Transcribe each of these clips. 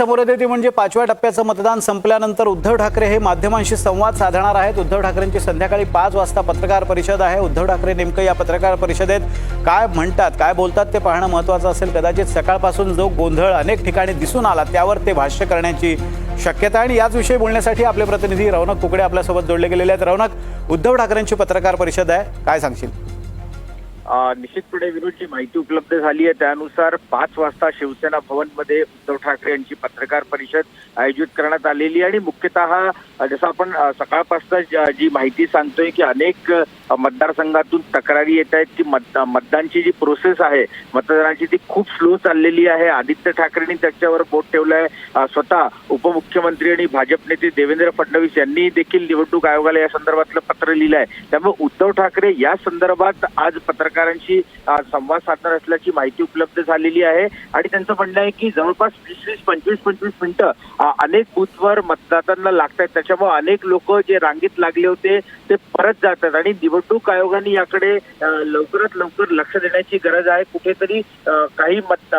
समोर येते ती म्हणजे पाचव्या टप्प्याचं मतदान संपल्यानंतर उद्धव ठाकरे हे माध्यमांशी संवाद साधणार आहेत. उद्धव ठाकरेंची संध्याकाळी पाच वाजता पत्रकार परिषद आहे. उद्धव ठाकरे नेमकं या पत्रकार परिषदेत काय म्हणतात काय बोलतात ते पाहणं महत्त्वाचं असेल. कदाचित सकाळपासून जो गोंधळ अनेक ठिकाणी दिसून आला त्यावर ते भाष्य करण्याची शक्यता आणि याच विषयी बोलण्यासाठी आपले प्रतिनिधी रौनक कुकडे आपल्यासोबत जोडले गेलेले आहेत. रौनक उद्धव ठाकरेंची पत्रकार परिषद आहे. काय सांगशील? निश्चितपणे विनोदची माहिती उपलब्ध झाली आहे. त्यानुसार पाच वाजता शिवसेना भवनमध्ये उद्धव ठाकरे यांची पत्रकार परिषद आयोजित करण्यात आलेली आहे आणि मुख्यतः जसं आपण सकाळपासून जी माहिती सांगतोय की अनेक मतदारसंघातून तक्रारी येत आहेत की मत मतदानची जी प्रोसेस आहे मतदानाची ती खूप स्लो चाललेली आहे. आदित्य ठाकरेंनी त्याच्यावर बोट ठेवलं आहे स्वतः उपमुख्यमंत्री आणि भाजप नेते देवेंद्र फडणवीस यांनी देखील निवडणूक आयोगाला या संदर्भातलं पत्र लिहिलं आहे त्यामुळे उद्धव ठाकरे या संदर्भात आज पत्रकार पत्रकारांशी संवाद साधणार असल्याची माहिती उपलब्ध झालेली आहे. आणि त्यांचं म्हणणं आहे की जवळपास वीस वीस पंचवीस पंचवीस मिनिटं अनेक बूथवर मतदातांना लागत आहेत त्याच्यामुळे अनेक लोक जे रांगेत लागले होते ते परत जातात. आणि निवडणूक आयोगाने याकडे लवकरात लवकर लक्ष देण्याची गरज आहे. कुठेतरी काही मत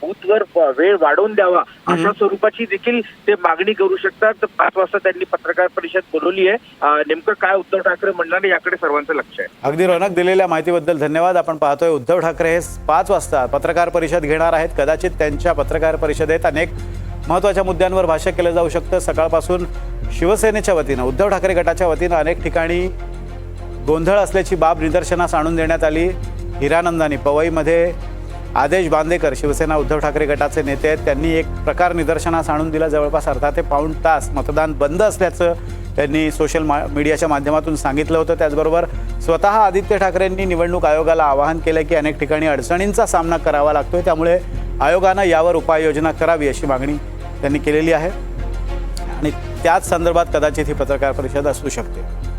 बूथवर वेळ वाढवून द्यावा अशा स्वरूपाची देखील ते मागणी करू शकतात. पाच वाजता त्यांनी पत्रकार परिषद बोलवली आहे. नेमकं काय उद्धव ठाकरे म्हणणार याकडे सर्वांचं लक्ष आहे. अगदी रौनक दिलेल्या माहितीबद्दल धन्यवाद. आपण पाहतोय उद्धव ठाकरे हे पाच वाजता पत्रकार परिषद घेणार आहेत. कदाचित त्यांच्या पत्रकार परिषदेत अनेक महत्त्वाच्या मुद्द्यांवर भाष्य केलं जाऊ शकतं. सकाळपासून शिवसेनेच्या वतीनं उद्धव ठाकरे गटाच्या वतीनं अनेक ठिकाणी गोंधळ असल्याची बाब निदर्शनास आणून देण्यात आली. हिरानंदानी पवईमध्ये आदेश बांदेकर शिवसेना उद्धव ठाकरे गटाचे नेते आहेत त्यांनी एक प्रकार निदर्शनास आणून दिला. जवळपास अर्धा ते पाऊण तास मतदान बंद असल्याचं त्यांनी सोशल मा मीडियाच्या माध्यमातून सांगितलं होतं. त्याचबरोबर स्वतः आदित्य ठाकरेंनी निवडणूक आयोगाला आवाहन केलं की अनेक ठिकाणी अडचणींचा सामना करावा लागतोय. त्यामुळे आयोगानं यावर उपाययोजना करावी अशी मागणी त्यांनी केलेली आहे. आणि त्याच संदर्भात कदाचित ही पत्रकार परिषद असू शकते.